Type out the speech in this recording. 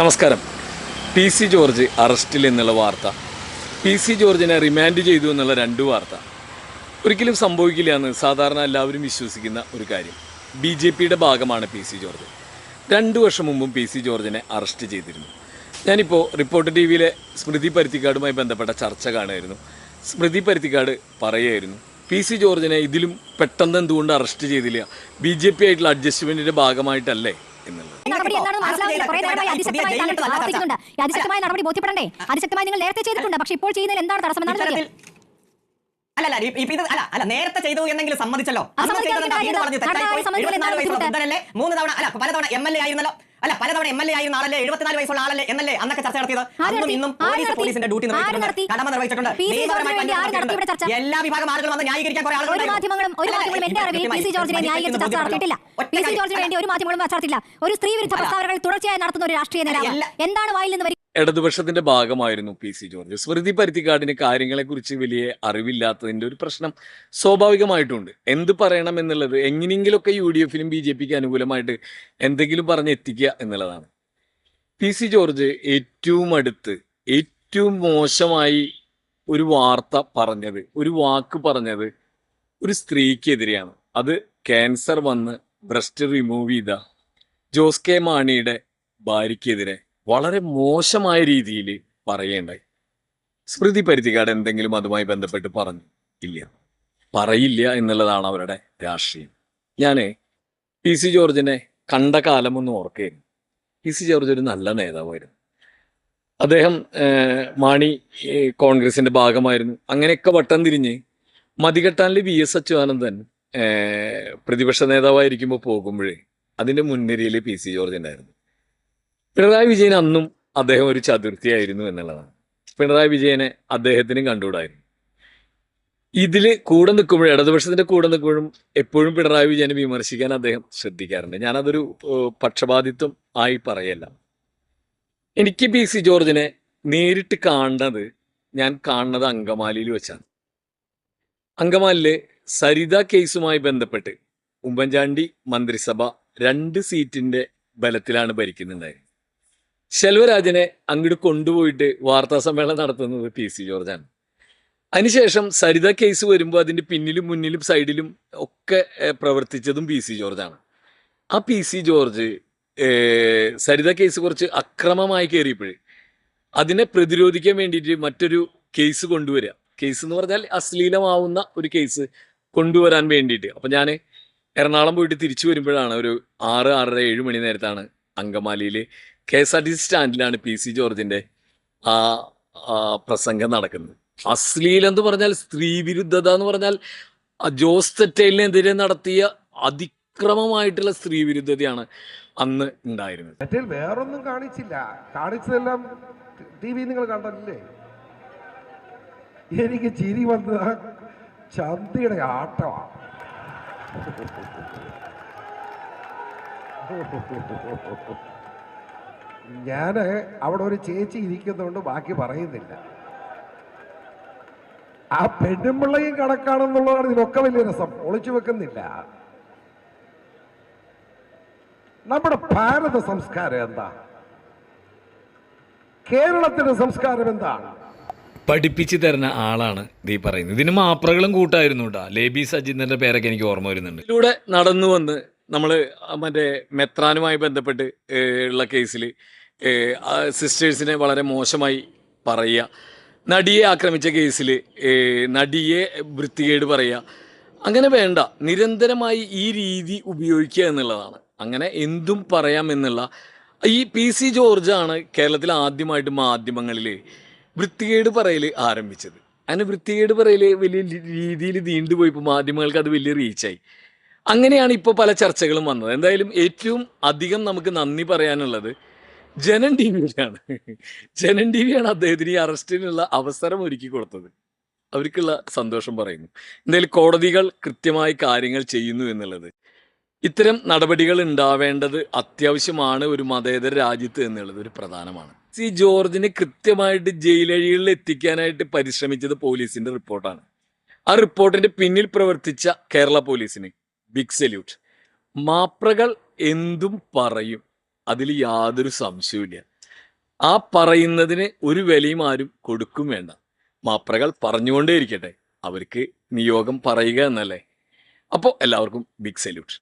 നമസ്കാരം. P C George അറസ്റ്റിൽ എന്നുള്ള വാർത്ത. പി സി ജോർജിനെ റിമാൻഡ് ചെയ്തു എന്നുള്ള രണ്ട് വാർത്ത. ഒരിക്കലും സംഭവിക്കില്ല എന്ന് സാധാരണ എല്ലാവരും വിശ്വസിക്കുന്ന ഒരു കാര്യം. ബി ജെ പിയുടെ ഭാഗമാണ് പി സി ജോർജ്. രണ്ട് വർഷം മുമ്പും പി സി ജോർജിനെ അറസ്റ്റ് ചെയ്തിരുന്നു. ഞാനിപ്പോൾ റിപ്പോർട്ടർ ടി വിയിലെ സ്മൃതി പരുത്തിക്കാടുമായി ബന്ധപ്പെട്ട ചർച്ച കാണുമായിരുന്നു സ്മൃതി പരുത്തിക്കാട് പറയുമായിരുന്നു പി സി ജോർജിനെ ഇതിലും പെട്ടെന്ന് എന്തുകൊണ്ട് അറസ്റ്റ് ചെയ്തില്ല? ബി ജെ പി ആയിട്ടുള്ള അഡ്ജസ്റ്റ്മെന്റിന്റെ ഭാഗമായിട്ടല്ലേ? എന്നുള്ളത് നടപടി എന്താണെന്ന് മനസ്സിലാവുന്നില്ല കുറെ നേരമായി അതിശക്തമായി നടപടി ബോധ്യപ്പെടണ്ടേ? അതിശക്തമായി നിങ്ങൾ നേരത്തെ ചെയ്തിട്ടുണ്ട്. പക്ഷെ ഇപ്പോൾ ചെയ്യുന്നതിൽ എന്താണ് ഇത് അല്ല അല്ല നേരത്തെ ചെയ്തു എന്നെങ്കിലും സമ്മതിച്ചല്ലോ? മൂന്ന് തവണ അല്ല പലതവണ എം എൽ എ ആയിരുന്നല്ലോ. അല്ല പലതവണ എം എൽ എ ആയിരുന്ന ആളല്ലേ? എഴുപത്തിനാല് വയസ്സുള്ള ആളല്ലേ? എന്നല്ലേ? അന്നൊക്കെ ചർച്ച നടത്തിയത്. അന്നും ഇന്നും പോലീസ് പോലീസിന്റെ ഡ്യൂട്ടി നിർവഹിച്ചിട്ടുണ്ട്. കടമ നിർവഹിച്ചിട്ടുണ്ട്? എല്ലാ വിഭാഗം ആളുകൾ വന്ന് ന്യായീകരിക്കാൻ കുറെ ആളുകൾ പി സി ജോർജിനെ വേണ്ടി ഒരു മാധ്യമങ്ങളും ചർച്ച ഒരു സ്ത്രീ വിരുദ്ധ പ്രസ്താവനകൾ തുടർച്ചയായി നടത്തുന്ന ഒരു രാഷ്ട്രീയ നേതാവ്. എന്താണ് വായിൽ നിന്ന് ഇടതുപക്ഷത്തിന്റെ ഭാഗമായിരുന്നു പി സി ജോർജ് സ്മൃതി പരുത്തിക്കാടിന് കാര്യങ്ങളെക്കുറിച്ച് വലിയ അറിവില്ലാത്തതിന്റെ ഒരു പ്രശ്നം സ്വാഭാവികമായിട്ടുണ്ട്. എന്ത് പറയണം എന്നുള്ളത് എങ്ങനെയെങ്കിലുമൊക്കെ യു ഡി എഫിനും ബി ജെ പിക്ക് അനുകൂലമായിട്ട് എന്തെങ്കിലും പറഞ്ഞ് എത്തിക്കുക എന്നുള്ളതാണ്. പി സി ജോർജ് ഏറ്റവും അടുത്ത് ഏറ്റവും മോശമായി ഒരു വാർത്ത പറഞ്ഞത് ഒരു വാക്ക് പറഞ്ഞത് ഒരു സ്ത്രീക്കെതിരെയാണ്. അത് ക്യാൻസർ വന്ന് ബ്രസ്റ്റ് റിമൂവ് ചെയ്ത ജോസ് കെ മാണിയുടെ ഭാര്യയ്ക്കെതിരെ വളരെ മോശമായ രീതിയിൽ പറയേണ്ടായി സ്മൃതി പരുത്തിക്കാട് എന്തെങ്കിലും അതുമായി ബന്ധപ്പെട്ട് പറഞ്ഞു. ഇല്ല. പറയില്ല എന്നുള്ളതാണ് അവരുടെ രാഷ്ട്രീയം. ഞാൻ പി സി ജോർജിനെ കണ്ട കാലമൊന്നും ഓർക്കുകയായിരുന്നു പി സി ജോർജ് ഒരു നല്ല നേതാവായിരുന്നു. അദ്ദേഹം മാണി കോൺഗ്രസിന്റെ ഭാഗമായിരുന്നു. അങ്ങനെയൊക്കെ വട്ടം തിരിഞ്ഞ് മതികെട്ടാനിൽ വി എസ് അച്യുതാനന്ദൻ പ്രതിപക്ഷ നേതാവായിരിക്കുമ്പോൾ പോകുമ്പോഴേ അതിന്റെ മുൻനിരയിൽ പി സി ജോർജ് ഉണ്ടായിരുന്നു. പിണറായി വിജയൻ അന്നും അദ്ദേഹം ഒരു ചതുർത്ഥിയായിരുന്നു എന്നുള്ളതാണ്. പിണറായി വിജയനെ അദ്ദേഹത്തിനും കണ്ടുകൂടായിരുന്നു. ഇതിൽ കൂടെ നിൽക്കുമ്പോഴും ഇടതുപക്ഷത്തിന്റെ കൂടെ നിൽക്കുമ്പോഴും എപ്പോഴും പിണറായി വിജയനെ വിമർശിക്കാൻ അദ്ദേഹം ശ്രദ്ധിക്കാറുണ്ട്. ഞാനതൊരു പക്ഷപാതിത്വം ആയി പറയല്ല. എനിക്ക് പി സി ജോർജിനെ നേരിട്ട് കാണുന്നത് ഞാൻ കാണുന്നത് അങ്കമാലിയിൽ വെച്ചാണ്. അങ്കമാലിൽ സരിത കേസുമായി ബന്ധപ്പെട്ട് ഉമ്മൻചാണ്ടി മന്ത്രിസഭ രണ്ട് സീറ്റിന്റെ ബലത്തിലാണ് ഭരിക്കുന്നുണ്ടായത്. ശെൽവരാജനെ അങ്ങോട്ട് കൊണ്ടുപോയിട്ട് വാർത്താ സമ്മേളനം നടത്തുന്നത് പി സി ജോർജാണ്. അതിനുശേഷം സരിത കേസ് വരുമ്പോൾ അതിന്റെ പിന്നിലും മുന്നിലും സൈഡിലും ഒക്കെ പ്രവർത്തിച്ചതും പി സി ജോർജാണ്. ആ P C George Saritha case കുറച്ച് അക്രമമായി കയറിയപ്പോഴേ അതിനെ പ്രതിരോധിക്കാൻ വേണ്ടിയിട്ട് മറ്റൊരു കേസ് കൊണ്ടുവരിക. കേസ് എന്ന് പറഞ്ഞാൽ അശ്ലീലമാവുന്ന ഒരു കേസ്. കൊണ്ടുവരാൻ വേണ്ടിയിട്ട് അപ്പം ഞാൻ എറണാകുളം പോയിട്ട് തിരിച്ചു വരുമ്പോഴാണ് ഒരു ആറ് ആറര ഏഴ് മണി നേരത്താണ് അങ്കമാലിയിൽ K S R T C സ്റ്റാൻഡിലാണ് P C ജോർജിന്റെ ആ പ്രസംഗം നടക്കുന്നത് അശ്ലീലം എന്ന് പറഞ്ഞാൽ സ്ത്രീ വിരുദ്ധത എന്ന് പറഞ്ഞാൽ ജോസ് തെറ്റയിലിനെതിരെ നടത്തിയ അതിക്രമമായിട്ടുള്ള സ്ത്രീ വിരുദ്ധതയാണ് അന്ന് ഉണ്ടായിരുന്നത് മറ്റേ വേറൊന്നും കാണിച്ചില്ല കാണിച്ചതെല്ലാം ടി വി നിങ്ങൾ കണ്ടല്ലേ എനിക്ക് ചിരി വന്നത് ആ ചന്തിയുടെ ആട്ടമാണ് ഞാൻ അവിടെ ഒരു ചേച്ചി ഇരിക്കുന്നതുകൊണ്ട് ബാക്കി പറയുന്നില്ല. ആ പെണ്ണുമ്പിള്ളയും കണക്കാണെന്നുള്ളതാണ് ഇതിനൊക്കെ വലിയ രസം. ഒളിച്ചു വെക്കുന്നില്ല. നമ്മുടെ ഭാരത സംസ്കാരം എന്താ? കേരളത്തിന്റെ സംസ്കാരം എന്താണ്? പഠിപ്പിച്ചു തരുന്ന ആളാണ് ഈ പറയുന്നത്. ഇതിന് മാപ്രകളും കൂട്ടായിരുന്നു കേട്ടോ ലേബി സജിന്ദന്റെ പേരൊക്കെ എനിക്ക് ഓർമ്മ വരുന്നുണ്ട്. ഇതിലൂടെ നടന്നു വന്ന് നമ്മൾ മറ്റേ മെത്രാനുമായി ബന്ധപ്പെട്ട് ഉള്ള കേസിൽ സിസ്റ്റേഴ്സിനെ വളരെ മോശമായി പറയുക നടിയെ ആക്രമിച്ച കേസിൽ നടിയെ വൃത്തികേട് പറയുക അങ്ങനെ വേണ്ട. നിരന്തരമായി ഈ രീതി ഉപയോഗിക്കുക എന്നുള്ളതാണ്. അങ്ങനെ എന്തും പറയാം എന്നുള്ള ഈ പി സി ജോർജാണ് കേരളത്തിൽ ആദ്യമായിട്ട് മാധ്യമങ്ങളിൽ വൃത്തികേട് പറയൽ ആരംഭിച്ചത്. അങ്ങനെ വൃത്തികേട് പറയൽ വലിയ രീതിയിൽ നീണ്ടുപോയിപ്പോൾ മാധ്യമങ്ങൾക്ക് അത് വലിയ റീച്ചായി അങ്ങനെയാണ് ഇപ്പോൾ പല ചർച്ചകളും വന്നത്. എന്തായാലും ഏറ്റവും അധികം നമുക്ക് നന്ദി പറയാനുള്ളത് ജനൻ ടി വിയിലാണ് ജനൻ ടി വിയാണ് അദ്ദേഹത്തിന് ഈ അറസ്റ്റിനുള്ള അവസരം ഒരുക്കി കൊടുത്തത്. അവർക്കുള്ള സന്തോഷം പറയുന്നു. എന്തായാലും കോടതികൾ കൃത്യമായി കാര്യങ്ങൾ ചെയ്യുന്നു എന്നുള്ളത്. ഇത്തരം നടപടികൾ ഉണ്ടാവേണ്ടത് അത്യാവശ്യമാണ് ഒരു മതേതര രാജ്യത്ത് എന്നുള്ളത് ഒരു പ്രധാനമാണ്. സി ജോർജിനെ കൃത്യമായിട്ട് ജയിലഴികളിൽ എത്തിക്കാനായിട്ട് പരിശ്രമിച്ചത് പോലീസിന്റെ റിപ്പോർട്ടാണ്. ആ റിപ്പോർട്ടിന്റെ പിന്നിൽ പ്രവർത്തിച്ച കേരള പോലീസിന് ബിഗ് സല്യൂട്ട്. മാപ്രകൾ എന്തും പറയും. അതിൽ യാതൊരു സംശയവുമില്ല ആ പറയുന്നതിന് ഒരു വിലയും ആരും കൊടുക്കും വേണ്ട. മാപ്രകൾ പറഞ്ഞുകൊണ്ടേ ഇരിക്കട്ടെ അവർക്ക് നിയോഗം പറയുക എന്നല്ലേ. അപ്പോൾ എല്ലാവർക്കും ബിഗ് സല്യൂട്ട്.